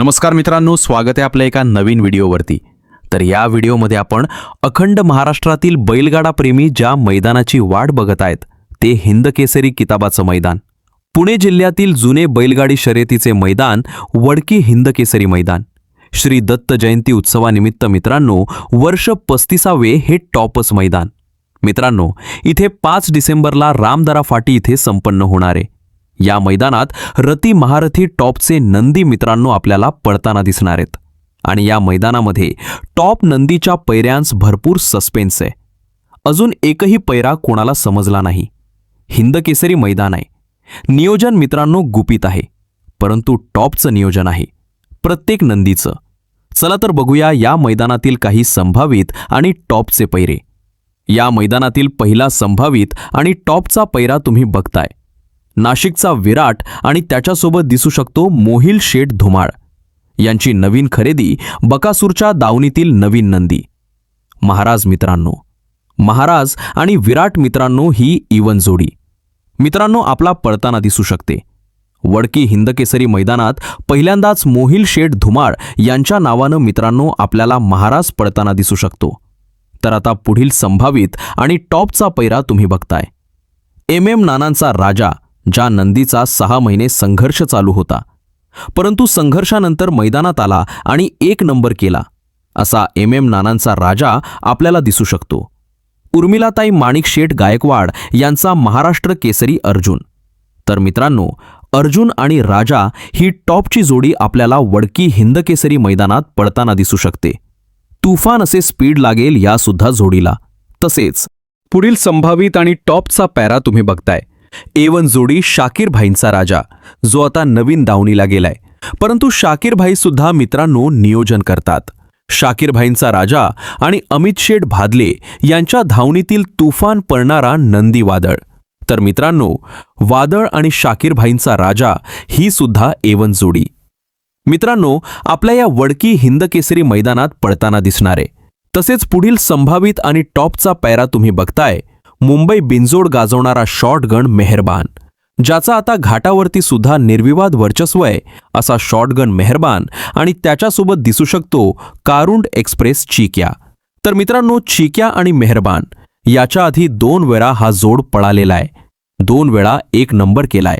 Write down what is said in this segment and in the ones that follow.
नमस्कार मित्रांनो स्वागत आहे आपल्या एका नवीन व्हिडिओवरती. तर या व्हिडिओमध्ये आपण अखंड महाराष्ट्रातील बैलगाडा प्रेमी ज्या मैदानाची वाट बघत आहेत ते हिंद केसरी किताबाचं मैदान. पुणे जिल्ह्यातील जुने बैलगाडी शर्यतीचे मैदान वडकी हिंद केसरी मैदान. श्री दत्त जयंती उत्सवानिमित्त मित्रांनो वर्ष पस्तीसावे हे टॉपच मैदान. मित्रांनो इथे पाच डिसेंबरला रामदरा फाटी इथे संपन्न होणार आहे. या मैदानात रती महारथी टॉपचे नंदी मित्रांनो आपल्याला पडताना दिसणार आहेत. आणि या मैदानामध्ये टॉप नंदीच्या पैऱ्यांस भरपूर सस्पेन्स आहे. अजून एकही पैरा कोणाला समजला नाही. हिंदकेसरी मैदान आहे. नियोजन मित्रांनो गुपित आहे. परंतु टॉपचं नियोजन आहे. प्रत्येक नंदीचं. चला तर बघूया या मैदानातील काही संभावित आणि टॉपचे पैरे. या मैदानातील पहिला संभावित आणि टॉपचा पैरा तुम्ही बघताय. नाशिकचा विराट आणि त्याच्यासोबत दिसू शकतो मोहिल शेठ धुमाळ. यांची नवीन खरेदी बकासूरच्या दावणीतील नवीन नंदी. महाराज मित्रांनो महाराज आणि विराट मित्रांनो ही इवन जोडी. मित्रांनो आपला पळताना दिसू शकते. वडकी हिंदकेसरी मैदानात पहिल्यांदाच मोहिल शेठ धुमाळ यांच्या नावानं मित्रांनो आपल्याला महाराज पळताना दिसू शकतो. तर आता पुढील संभावित आणि टॉपचा पैरा तुम्ही बघताय. एम एम नानांचा राजा ज्या नंदीचा सहा महिने संघर्ष चालू होता. परंतु संघर्षानंतर मैदानात आला आणि एक नंबर केला. असा एम एम नानांचा राजा आपल्याला दिसू शकतो. उर्मिलाताई माणिक शेठ गायकवाड यांचा महाराष्ट्र केसरी अर्जुन. तर मित्रांनो अर्जुन आणि राजा ही टॉपची जोडी आपल्याला वडकी हिंदकेसरी मैदानात पडताना दिसू शकते. तुफान असे स्पीड लागेल यासुद्धा जोडीला. तसेच पुढील संभावित आणि टॉपचा पॅरा तुम्ही बघताय. एवन जोडी शाकीर भाईंचा राजा जो आता नवीन दावणीला गेलाय. परंतु शाकीर भाई सुद्धा मित्रांनो नियोजन करतात. शाकीर भाईंचा राजा आणि अमित शेठ भादले यांच्या धावणीतील तुफान पडणारा नंदी वादळ. तर मित्रांनो वादळ आणि शाकीर भाईंचा राजा ही सुद्धा एवन जोडी. मित्रांनो आपल्या या वडकी हिंदकेसरी मैदानात पडताना दिसणारे. तसेच पुढील संभावित आणि टॉपचा पॅरा तुम्ही बघताय मुंबई बिनजोड गाजवणारा शॉटगन मेहरबान ज्याचा आता घाटावरती सुद्धा निर्विवाद वर्चस्व आहे असा शॉटगन मेहरबान आणि त्याच्यासोबत दिसू शकतो कारुंड एक्सप्रेस चिक्या. तर मित्रांनो चिक्या आणि मेहरबान याच्या आधी दोन वेळा हा जोड पळालेला आहे. दोन वेळा एक नंबर केलाय.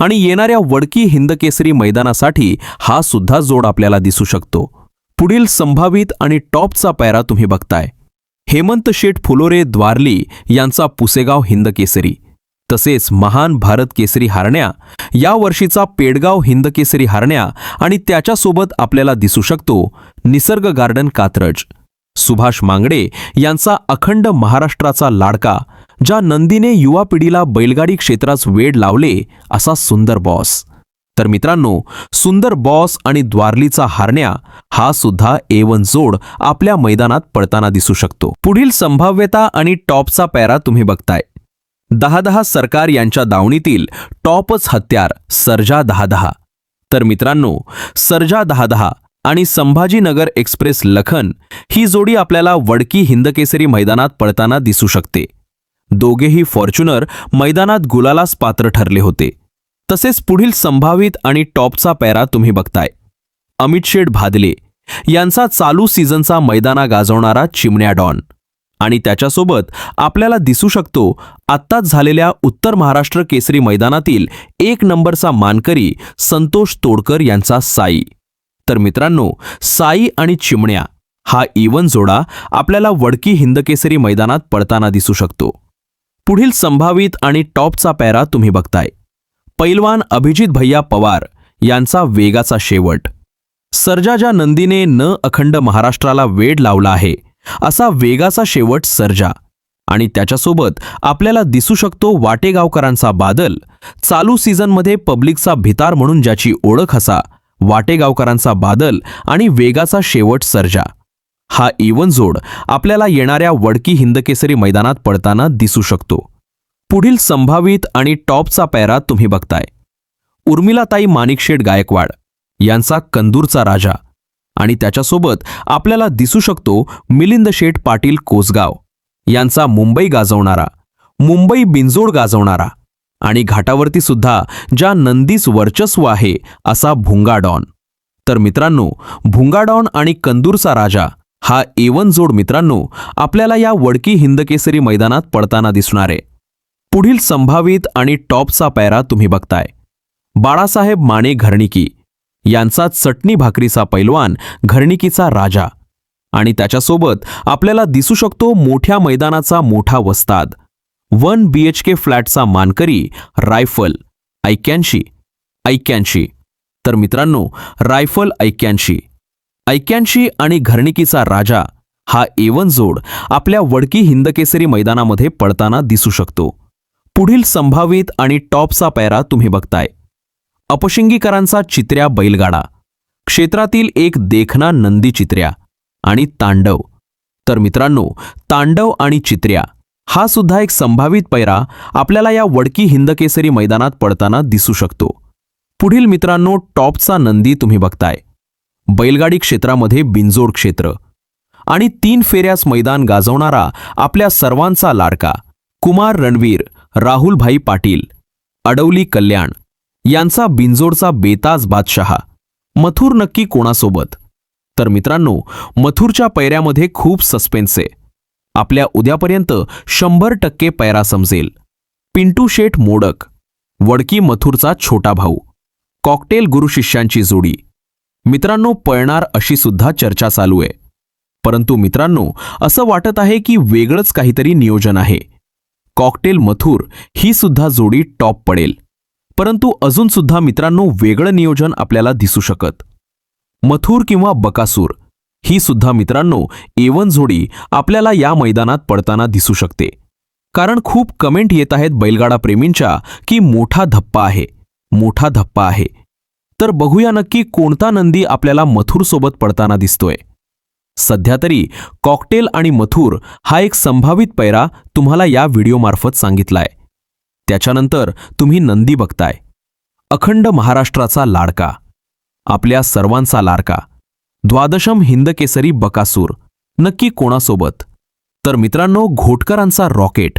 आणि येणाऱ्या वडकी हिंदकेसरी मैदानासाठी हा सुद्धा जोड आपल्याला दिसू शकतो. पुढील संभावित आणि टॉपचा पॅरा तुम्ही बघताय. हेमंत शेठ फुलोरे द्वारली यांचा पुसेगाव हिंदकेसरी तसेच महान भारत केसरी हारण्या या वर्षीचा पेडगाव हिंदकेसरी हारण्या आणि त्याच्यासोबत आपल्याला दिसू शकतो निसर्ग गार्डन कात्रज. सुभाष मांगडे यांचा अखंड महाराष्ट्राचा लाडका ज्या नंदीने युवा पिढीला बैलगाडी क्षेत्रास वेड लावले असा सुंदर बॉस. तर मित्रांनो सुंदर बॉस आणि द्वारलीचा हारण्या हा सुद्धा एवन जोड आपल्या मैदानात पडताना दिसू शकतो. पुढील संभाव्यता आणि टॉपचा पॅरा तुम्ही बघताय. दहा दहा सरकार यांच्या दावणीतील टॉपच हत्यार सर्जा दहा दहा तर मित्रांनो सर्जा दहा दहा आणि संभाजीनगर एक्सप्रेस लखन ही जोडी आपल्याला वडकी हिंदकेसरी मैदानात पडताना दिसू शकते. दोघेही फॉर्च्युनर मैदानात गुलालास पात्र ठरले होते. तसेच पुढील संभावित आणि टॉपचा पॅरा तुम्ही बघताय. अमित शेठ भादले यांचा चालू सीझनचा मैदाना गाजवणारा चिमण्या डॉन. आणि त्याच्यासोबत आपल्याला दिसू शकतो आत्ताच झालेल्या उत्तर महाराष्ट्र केसरी मैदानातील एक नंबरचा मानकरी संतोष तोडकर यांचा साई. तर मित्रांनो साई आणि चिमण्या हा इवन जोडा आपल्याला वडकी हिंदकेसरी मैदानात पडताना दिसू शकतो. पुढील संभावित आणि टॉपचा पॅरा तुम्ही बघताय. पैलवान अभिजित भैया पवार यांचा वेगाचा शेवट. सर्जा ज्या नंदीने न अखंड महाराष्ट्राला वेड लावला आहे असा वेगाचा शेवट सर्जा. आणि त्याच्यासोबत आपल्याला दिसू शकतो वाटेगावकरांचा बादल चालू सीझनमध्ये पब्लिकचा भितार म्हणून ज्याची ओळख असा वाटेगावकरांचा बादल आणि वेगाचा शेवट सर्जा. हा इवन जोड आपल्याला येणाऱ्या वडकी हिंदकेसरी मैदानात पडताना दिसू शकतो. पुढील संभावित आणि टॉपचा पॅरा तुम्ही बघताय. उर्मिलाताई माणिकशेठ गायकवाड यांचा कंदूरचा राजा आणि त्याच्यासोबत आपल्याला दिसू शकतो मिलिंद शेठ पाटील कोसगाव यांचा मुंबई गाजवणारा मुंबई बिनजोड गाजवणारा आणि घाटावरती सुद्धा ज्या नंदीस वर्चस्व आहे असा भुंगा डॉन. तर मित्रांनो भुंगाडॉन आणि कंदूरचा राजा हा एवन जोड मित्रांनो आपल्याला या वडकी हिंदकेसरी मैदानात पडताना दिसणार. आहे पुढील संभावित आणि टॉपचा पैरा तुम्ही बघताय. बाळासाहेब माने घरणिकी यांचा चटणी भाकरीचा पैलवान घरणिकीचा राजा आणि त्याच्यासोबत आपल्याला दिसू शकतो मोठ्या मैदानाचा मोठा वस्ताद. वन बी एच के फ्लॅटचा मानकरी रायफल ऐक्यांशी ऐक्यांशी तर मित्रांनो रायफल ऐक्यांशी ऐक्यांशी आणि घरणिकीचा राजा हा एवन जोड आपल्या वडकी हिंदकेसरी मैदानामध्ये पडताना दिसू शकतो. पुढील संभावित आणि टॉपचा पॅरा तुम्ही बघताय. अपशिंगीकरांचा चित्र्या बैलगाडा. क्षेत्रातील एक देखना नंदी चित्र्या आणि तांडव. तर मित्रांनो तांडव आणि चित्र्या हा सुद्धा एक संभावित पैरा आपल्याला या वडकी हिंदकेसरी मैदानात पडताना दिसू शकतो. पुढील मित्रांनो टॉपचा नंदी तुम्ही बघताय. बैलगाडी क्षेत्रामध्ये बिंजोड क्षेत्र. आणि तीन फेऱ्यास मैदान गाजवणारा आपल्या सर्वांचा लाडका कुमार रणवीर राहुलभाई पाटील अडवली कल्याण यांचा बिंजोडचा बेताज बादशहा मथुर नक्की कोणासोबत? तर मित्रांनो मथुरच्या पैऱ्यामध्ये खूप सस्पेन्स आहे. आपल्या उद्यापर्यंत शंभर टक्के पैरा समजेल. पिंटू शेठ मोडक वडकी मथुरचा छोटा भाऊ कॉकटेल गुरुशिष्यांची जोडी. मित्रांनो पळणार अशी सुद्धा चर्चा चालू आहे. परंतु मित्रांनो असं वाटत आहे की वेगळंच काहीतरी नियोजन आहे. कॉकटेल मथुर ही सुद्धा जोडी टॉप पडेल. परंतु अजून सुद्धा मित्रांनो वेगळं नियोजन आपल्याला दिसू शकत. मथुर किंवा बकासूर ही सुद्धा मित्रांनो एवन जोडी आपल्याला या मैदानात पडताना दिसू शकते. कारण खूप कमेंट येत आहेत बैलगाडा प्रेमींच्या की मोठा धप्पा आहे मोठा धप्पा आहे. तर बघूया नक्की कोणता नंदी आपल्याला मथुरसोबत पडताना दिसतोय. सध्या तरी कॉकटेल आणि मथुर हा एक संभावित पैरा तुम्हाला या व्हिडिओमार्फत सांगितलाय. त्याच्यानंतर तुम्ही नंदी बघताय. अखंड महाराष्ट्राचा लाडका. आपल्या सर्वांचा लाडका. द्वादशम हिंदकेसरी बकासूर. नक्की कोणासोबत? तर मित्रांनो घोटकरांचा रॉकेट.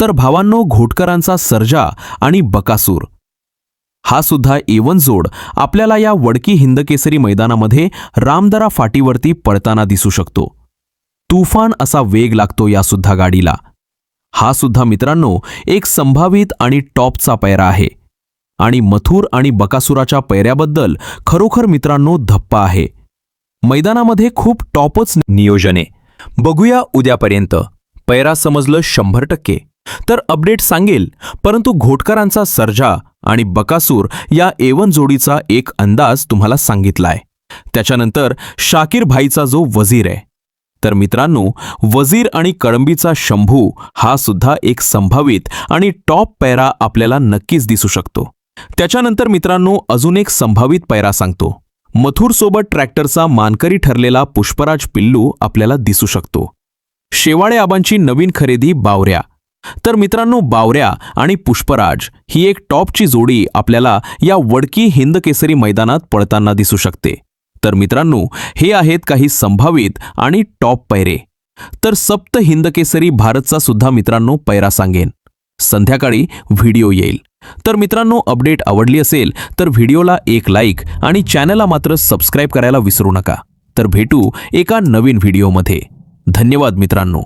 तर भावांनो घोटकरांचा सर्जा आणि बकासूर. हा सुद्धा एवन जोड आपल्याला या वडकी हिंदकेसरी मैदानामध्ये रामदरा फाटीवरती पळताना दिसू शकतो. तुफान असा वेग लागतो या सुद्धा गाडीला. हा सुद्धा मित्रांनो एक संभावित आणि टॉपचा पैरा आहे. आणि मथुर आणि बकासुराच्या पैऱ्याबद्दल खरोखर मित्रांनो धप्पा आहे. मैदानामध्ये खूप टॉपच नियोजने बघूया उद्यापर्यंत. पैरा समजलं शंभर टक्के. तर अपडेट सांगेल. परंतु घोटकरांचा सर्जा आणि बकासूर या एवन जोडीचा एक अंदाज तुम्हाला सांगितलाय. त्याच्यानंतर शाकीर भाईचा जो वजीर आहे. तर मित्रांनो वजीर आणि कळंबीचा शंभू हा सुद्धा एक संभावित आणि टॉप पैरा आपल्याला नक्कीच दिसू शकतो. त्याच्यानंतर मित्रांनो अजून एक संभावित पैरा सांगतो. मथुरसोबत ट्रॅक्टरचा मानकरी ठरलेला पुष्पराज पिल्लू आपल्याला दिसू शकतो. शेवाळे आबांची नवीन खरेदी बावऱ्या. तर मित्रांनो बावऱ्या आणि पुष्पराज ही एक टॉपची जोडी आपल्याला या वडकी हिंद केसरी मैदानात पळताना दिसू शकते. तर मित्रांनो हे आहेत काही संभावित आणि टॉप पैरे. तर सप्त हिंद केसरी भारतचा सुद्धा मित्रांनो पैरा सांगेन. संध्याकाळी व्हिडिओ येईल. तर मित्रांनो अपडेट आवडली असेल तर व्हिडिओला एक लाईक आणि चॅनलला मात्र सबस्क्राईब करायला विसरू नका. तर भेटू एका नवीन व्हिडिओमध्ये. धन्यवाद मित्रांनो.